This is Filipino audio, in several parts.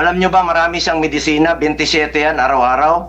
Alam nyo ba, marami siyang medisina, 27 yan, araw-araw.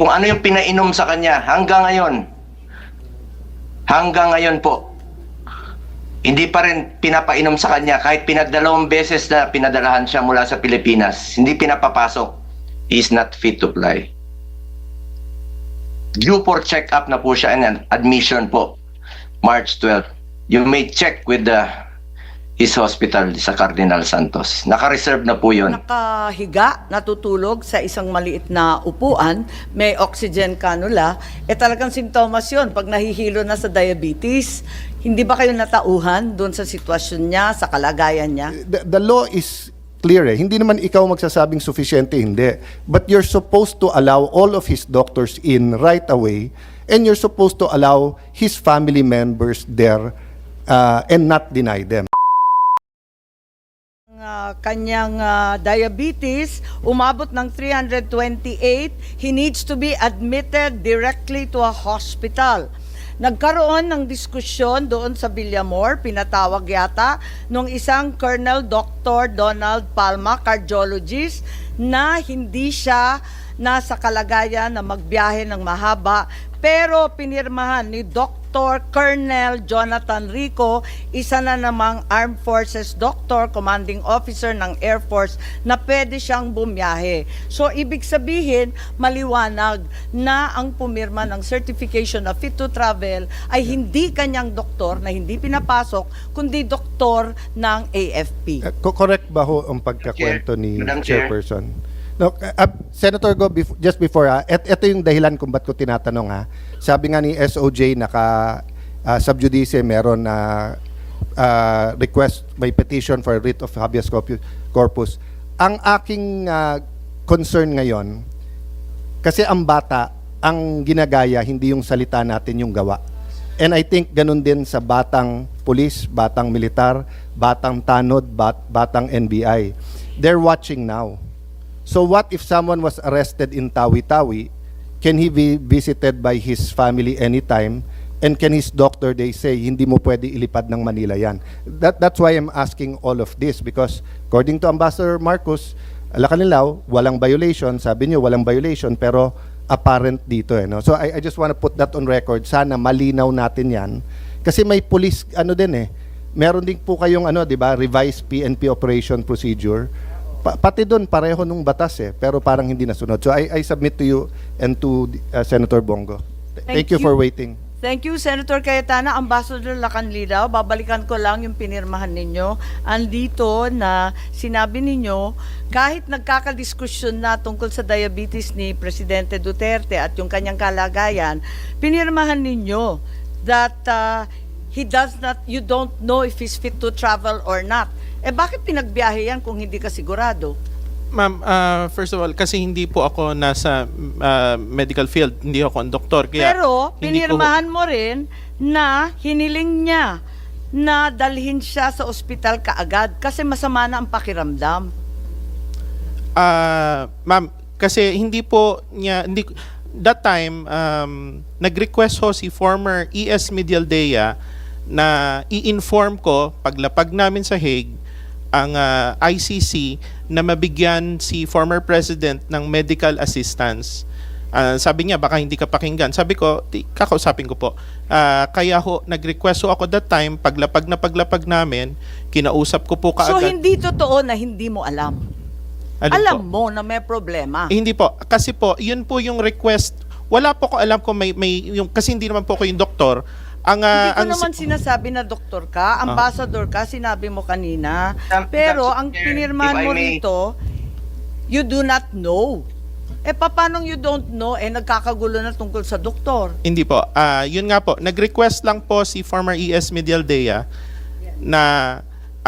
Kung ano yung pinainom sa kanya, hanggang ngayon, hanggang ngayon po, hindi pa rin pinapainom sa kanya kahit pinagdalawang beses na pinadalahan siya mula sa Pilipinas. Hindi pinapapasok. He is not fit to fly. Due for check-up na po siya and admission po. March 12. You may check with the his hospital sa Cardinal Santos. Naka-reserve na po yun. nakahiga, natutulog sa isang maliit na upuan, may oxygen cannula, eh talagang sintomas yun pag nahihilo na sa diabetes. Hindi ba kayo natauhan doon sa sitwasyon niya, sa kalagayan niya? the, the law is clear eh. Hindi naman ikaw magsasabing sufficiente, hindi. But you're supposed to allow all of his doctors in right away and you're supposed to allow his family members there uh, and not deny them. Ang kanyang ah, diabetes umabot ng 328, he needs to be admitted directly to a hospital. Nagkaroon ng diskusyon doon sa Villamor, pinatawag yata, nung isang Colonel Dr. Donald Palma, cardiologist, na hindi siya nasa kalagayan na magbiyahe ng mahaba, pero pinirmahan ni Dr. Colonel Jonathan Rico, isa na namang Armed Forces Doctor, Commanding Officer ng Air Force, na pwede siyang bumiyahe. So, ibig sabihin, maliwanag na ang pumirma ng certification of fit to travel ay hindi kanyang doktor na hindi pinapasok, kundi doktor ng AFP. Uh, co- correct ba ho ang pagkakwento ni. Chairperson? No, uh, uh, Senator Go, bef- just before ha, et, ito yung dahilan kung ba't ko tinatanong ha. Sabi nga ni SOJ, naka uh, subjudice, meron na uh, request, may petition for writ of habeas corpus. corpus. Ang aking uh, concern ngayon, kasi ang bata, ang ginagaya, hindi yung salita natin yung gawa. And I think ganun din sa batang pulis, batang militar, batang tanod, bat, batang NBI. They're watching now. So what if someone was arrested in Tawi-Tawi? Can he be visited by his family anytime? And can his doctor, they say, hindi mo pwede ilipad ng Manila yan. That, that's why I'm asking all of this because according to Ambassador Marcos, Alacanilaw, walang violation. Sabi niyo, walang violation, pero apparent dito. Eh, no? So I, I just want to put that on record. Sana malinaw natin yan. Kasi may police, ano din eh, meron din po kayong ano, 'di ba, revised PNP operation procedure. Pa- pati doon pareho nung batas eh, pero parang hindi nasunod. So I, I submit to you and to uh, Senator Bongo. Th- Thank Thank, you, for waiting. Thank you, Senator Cayetana. Ambassador Lacanlilaw, babalikan ko lang yung pinirmahan ninyo. Andito na sinabi ninyo, kahit nagkakadiskusyon na tungkol sa diabetes ni Presidente Duterte at yung kanyang kalagayan, pinirmahan ninyo that uh, he does not, you don't know if he's fit to travel or not. Eh bakit pinagbiyahe yan kung hindi ka sigurado? Ma'am, uh, first of all, kasi hindi po ako nasa uh, medical field, hindi ako ang doktor. Kaya Pero hindi ko- pinirmahan mo rin na hiniling niya na dalhin siya sa ospital kaagad kasi masama na ang pakiramdam. Ah, ma'am, kasi hindi po niya hindi that time um, nag-request ho si former ES Medialdea na i-inform ko paglapag namin sa Hague ang ah, ICC na mabigyan si former president ng medical assistance. Ah, sabi niya baka hindi ka pakinggan. Sabi ko, "Di, kakausapin ko po. Ah, kaya ho nag-request ho ako that time paglapag na paglapag namin, kinausap ko po So kaagad. hindi totoo na hindi mo alam. Alin alam po? mo na may problema. Eh, hindi po. Kasi po, yun po yung request. Wala po ko alam kung may, may yung, kasi hindi naman po ko yung doktor. Ang, Hindi ah, ko ang, naman sinasabi na doktor ka, ambassador ka, sinabi mo kanina. Pero ang Chair, if I mo may- rito, you do not know. Eh paano you don't know eh nagkakagulo na tungkol sa doktor? hindi po. Ah, yun nga po. Nag-request lang po si former ES Medialdea na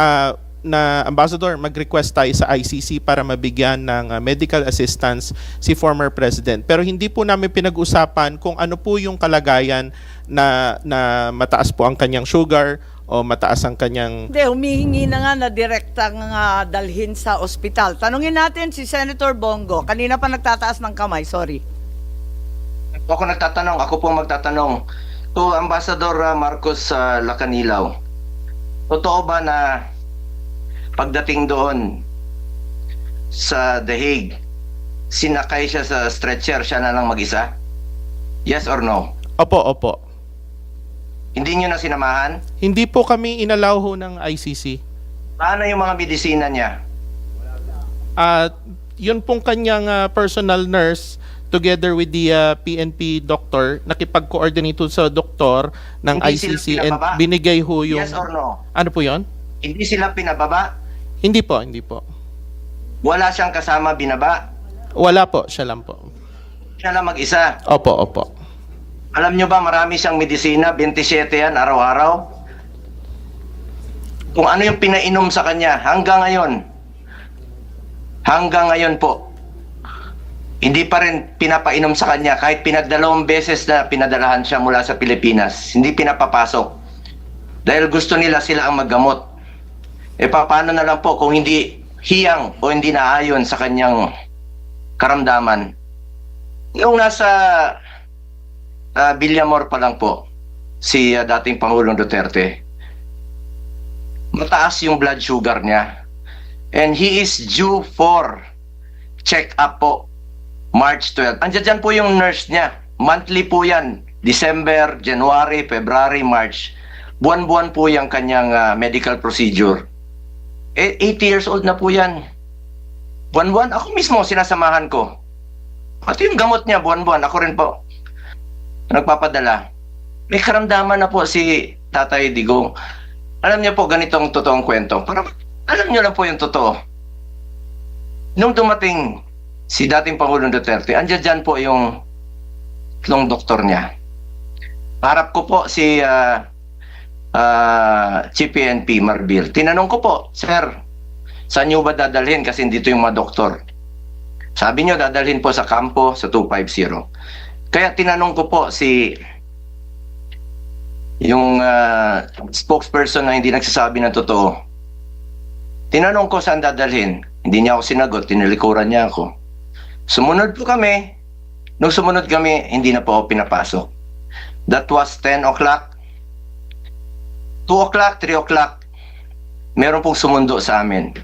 ah, na ambassador mag-request tayo sa ICC para mabigyan ng ah, medical assistance si former president. Pero hindi po namin pinag-usapan kung ano po yung kalagayan na na mataas po ang kanyang sugar o mataas ang kanyang Hindi, humihingi na nga na direktang nga dalhin sa ospital. Tanungin natin si Senator Bongo. Kanina pa nagtataas ng kamay, sorry. Ako nagtatanong, ako po magtatanong. To Ambassador uh, Marcos uh, Lacanilaw, totoo ba na pagdating doon, sa The Hague, sinakay siya sa stretcher, siya na lang mag-isa? Yes or no? Opo, opo. Hindi nyo na sinamahan? Hindi po kami inalaw ho ng ICC. Paano yung mga medisina niya? At yun pong kanyang ah, personal nurse together with the ah, PNP doctor nakipag-coordinate ho sa doktor ng Hindi sila ICC and pinababa? binigay ho yung Yes or no? Ano po 'yon? Hindi sila pinababa? Hindi po, hindi po. Wala siyang kasama binaba? Wala po, siya lang po. Siya lang mag-isa? Opo, opo. Alam nyo ba marami siyang medisina, 27 yan araw-araw? Kung ano yung pinainom sa kanya hanggang ngayon, hanggang ngayon po, hindi pa rin pinapainom sa kanya kahit pinagdalawang beses na pinadalahan siya mula sa Pilipinas. Hindi pinapapasok. Dahil gusto nila sila ang maggamot. E paano na lang po kung hindi hiyang o hindi naayon sa kanyang karamdaman. Yung nasa uh, Villamor pa lang po, si ah, dating Pangulong Duterte, mataas yung blood sugar niya. And he is due for check-up po, March 12. Andiyan dyan po yung nurse niya. Monthly po yan. December, January, February, March. Buwan-buwan po yung kanyang ah, medical procedure. Eh, 80 years old na po yan. Buwan-buwan, ako mismo sinasamahan ko. Pati yung gamot niya, buwan-buwan, ako rin po nagpapadala. May karamdaman na po si Tatay Digong. Alam niyo po, ganitong totoong kwento. Para alam niyo lang po yung totoo. Nung dumating si dating Pangulong Duterte, andyan dyan po yung tatlong doktor niya. Harap ko po si ah, ah, Chief PNP. Tinanong ko po, Sir, saan niyo ba dadalhin? Kasi dito yung mga doktor. Sabi niyo, dadalhin po sa kampo sa 250. Kaya tinanong ko po si yung ah, spokesperson na hindi nagsasabi ng totoo. Tinanong ko saan dadalhin. Hindi niya ako sinagot, tinilikuran niya ako. Sumunod po kami. Nung sumunod kami, hindi na po ako pinapasok. That was 10 o'clock. 2 o'clock, 3 o'clock. Meron pong sumundo sa amin.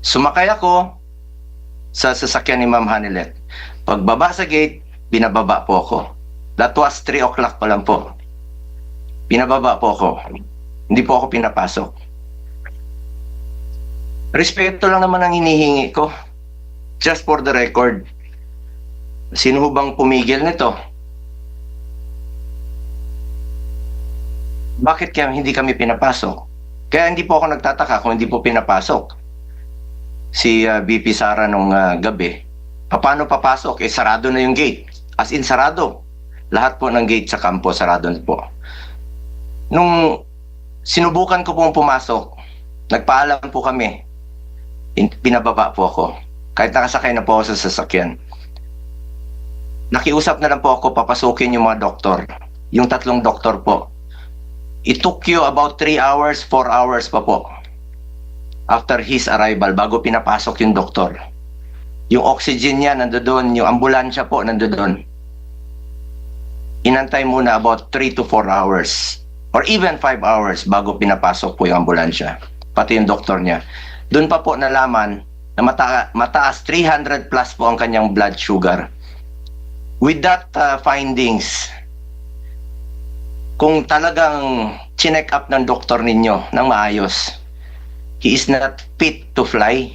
Sumakay ako sa sasakyan ni Ma'am Hanilet. Pagbaba sa gate, binababa po ako. That was 3 o'clock pa lang po. Binababa po ako. Hindi po ako pinapasok. Respeto lang naman ang hinihingi ko. Just for the record. Sino bang pumigil nito? Bakit kaya hindi kami pinapasok? Kaya hindi po ako nagtataka kung hindi po pinapasok. Si ah, VP Sara nung ah, gabi. Paano papasok? Eh, sarado na yung gate. As in, sarado. Lahat po ng gate sa kampo, sarado na po. Nung sinubukan ko pong pumasok, nagpaalam po kami. In- Pinababa po ako. Kahit nakasakay na po ako sa sasakyan. Nakiusap na lang po ako papasukin yung mga doktor. Yung tatlong doktor po. It took you about 3 hours, 4 hours pa po. After his arrival, bago pinapasok yung doktor. Yung oxygen niya nandoon, yung ambulansya po nandoon. Inantay muna about 3 to 4 hours or even 5 hours bago pinapasok po yung ambulansya. Pati yung doktor niya. Doon pa po nalaman na mata- mataas 300 plus po ang kanyang blood sugar. With that uh, findings, kung talagang chinek up ng doktor ninyo ng maayos, he is not fit to fly.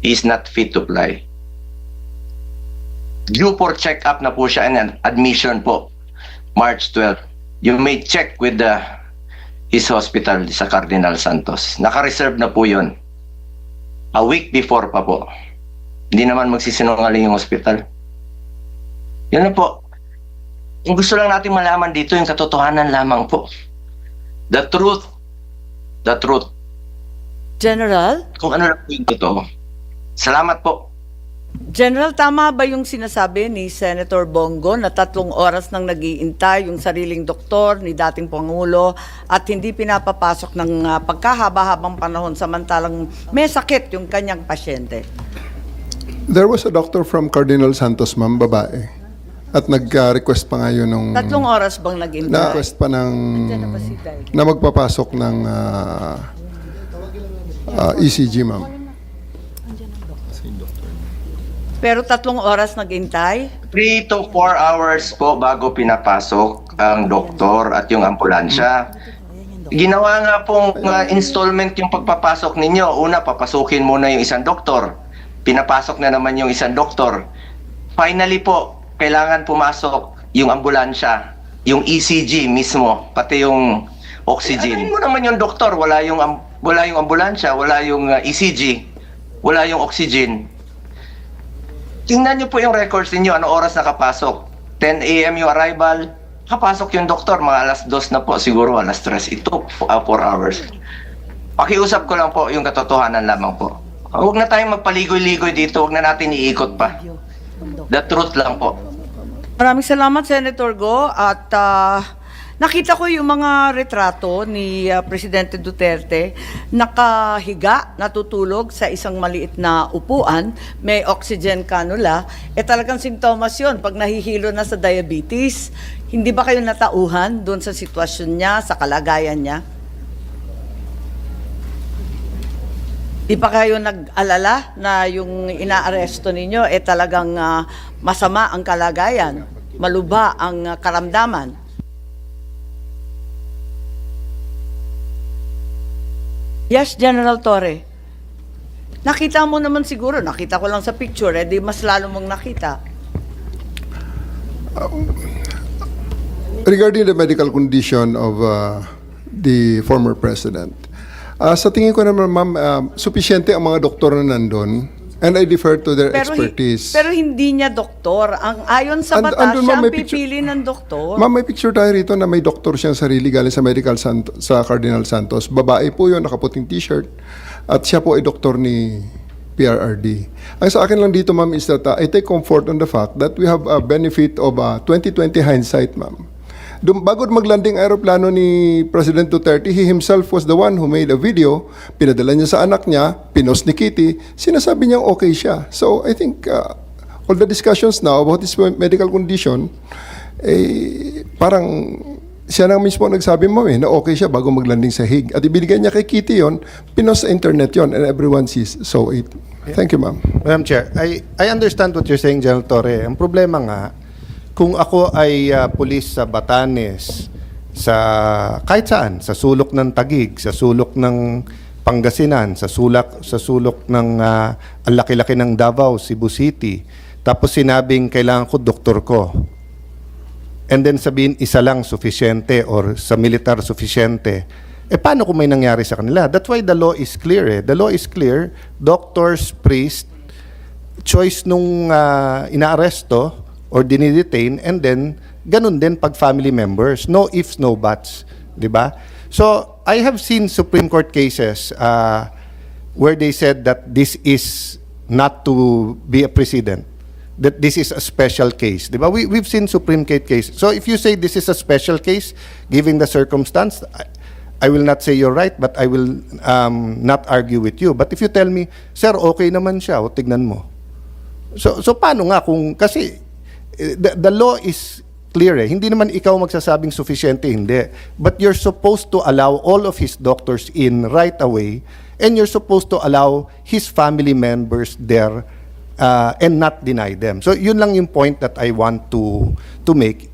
He is not fit to fly. Due for check-up na po siya and admission po, March 12. You may check with the his hospital sa Cardinal Santos. Naka-reserve na po yun. A week before pa po. Hindi naman magsisinungaling yung hospital. Yan na po. Ang gusto lang natin malaman dito yung katotohanan lamang po. The truth. The truth. General? Kung ano lang po yung totoo. Salamat po. General, tama ba yung sinasabi ni Senator Bongo na tatlong oras nang nagiintay yung sariling doktor ni dating Pangulo at hindi pinapapasok ng ah, pagkahaba-habang panahon samantalang may sakit yung kanyang pasyente? There was a doctor from Cardinal Santos, ma'am, babae. At nag-request pa nga yun nung... Tatlong oras bang naghintay? Na-request pa ng... Na ba si Day? na magpapasok ng ah, ah, ECG, ma'am. Pero tatlong oras naghintay? 3 to 4 hours po bago pinapasok ang doktor at yung ambulansya. Ginawa nga pong uh, installment yung pagpapasok ninyo. Una, papasukin muna yung isang doktor. Pinapasok na naman yung isang doktor. Finally po, kailangan pumasok yung ambulansya, yung ECG mismo, pati yung oxygen. Ano mo naman yung doktor, wala yung wala yung ambulansya, wala yung uh, ECG, wala yung oxygen. Tingnan niyo po yung records ninyo, ano oras nakapasok. 10 a.m. yung arrival, kapasok yung doktor, mga alas 2 na po, siguro alas 3. It took 4 hours. Pakiusap ko lang po yung katotohanan lamang po. Huwag na tayong magpaligoy-ligoy dito, huwag na natin iikot pa. The truth lang po. Maraming salamat, Senator Go. At ah, nakita ko yung mga retrato ni ah, Presidente Duterte nakahiga, natutulog sa isang maliit na upuan, may oxygen cannula. Eh talagang sintomas yun pag nahihilo na sa diabetes. Hindi ba kayo natauhan doon sa sitwasyon niya, sa kalagayan niya? Di pa kayo nag-alala na yung inaaresto ninyo eh talagang ah, masama ang kalagayan, maluba ang ah, karamdaman? Yes, General Torre. Nakita mo naman siguro, nakita ko lang sa picture, eh di mas lalo mong nakita. Regarding the medical condition of uh, the former president, uh, sa tingin ko naman, ma'am, uh, sufisyente ang mga doktor na nandun and I defer to their Pero, hi- expertise. pero hindi niya doktor. Ang ayon sa And- batas, andun, siya ma'am, ang may picture- pipili ng doktor. Ma'am, may picture tayo rito na may doktor siyang sarili galing sa Medical Sant- sa Cardinal Santos. Babae po yun, nakaputing t-shirt. At siya po ay doktor ni PRRD. Ang sa akin lang dito, ma'am, is that uh, I take comfort on the fact that we have a benefit of uh, 2020 hindsight, ma'am. Dum bago maglanding aeroplano ni President Duterte, he himself was the one who made a video, pinadala niya sa anak niya, pinost ni Kitty, sinasabi niyang okay siya. So I think uh, all the discussions now about his medical condition, eh, parang siya na mismo nagsabi mo eh, na okay siya bago maglanding sa Hague. At ibinigay niya kay Kitty yon, pinost sa internet yon, and everyone sees, saw it. Thank you, ma'am. Madam Chair, I, I understand what you're saying, General Torre. Ang problema nga, kung ako ay ah, pulis sa Batanes, sa kahit saan, sa sulok ng Tagig, sa sulok ng Pangasinan, sa sulak sa sulok ng ah, ang laki-laki ng Davao, Cebu City. Tapos sinabing kailangan ko doktor ko. And then sabihin isa lang sufficiente or sa militar sufficiente. Eh paano kung may nangyari sa kanila? That's why the law is clear eh. The law is clear. Doctors, priest, choice nung ah, inaaresto or dinidetain and then ganun din pag family members. No ifs, no buts. Di ba? So, I have seen Supreme Court cases uh, where they said that this is not to be a precedent. That this is a special case. Di ba? We, we've seen Supreme Court case. So, if you say this is a special case, given the circumstance, I, I will not say you're right, but I will um, not argue with you. But if you tell me, sir, okay naman siya, o tignan mo. So so paano nga kung kasi the, the law is clear eh. Hindi naman ikaw magsasabing sufficiente, hindi. But you're supposed to allow all of his doctors in right away and you're supposed to allow his family members there uh, and not deny them. So yun lang yung point that I want to to make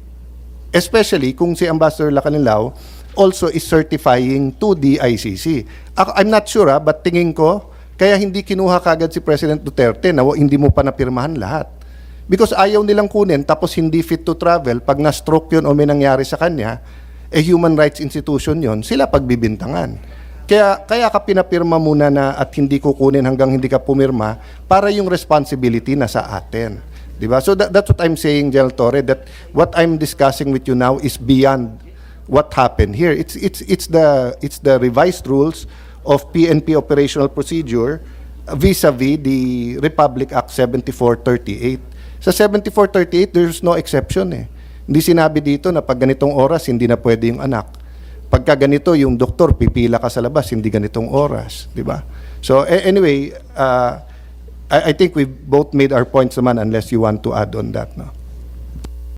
especially kung si Ambassador Lacanilao also is certifying to the ICC. I'm not sure ah, but tingin ko, kaya hindi kinuha kagad si President Duterte na hindi mo pa napirmahan lahat. Because ayaw nilang kunin tapos hindi fit to travel, pag na-stroke yun o may nangyari sa kanya, eh human rights institution yon sila pagbibintangan. Kaya, kaya ka pinapirma muna na at hindi kukunin hanggang hindi ka pumirma para yung responsibility na sa atin. Di ba? So that, that's what I'm saying, General Torre, that what I'm discussing with you now is beyond what happened here. It's, it's, it's, the, it's the revised rules of PNP operational procedure vis-a-vis the Republic Act 7438. Sa 7438, there's no exception eh. Hindi sinabi dito na pag ganitong oras, hindi na pwede yung anak. Pagka ganito, yung doktor, pipila ka sa labas, hindi ganitong oras. Di ba? So anyway, uh, I, I think we've both made our points naman unless you want to add on that. No?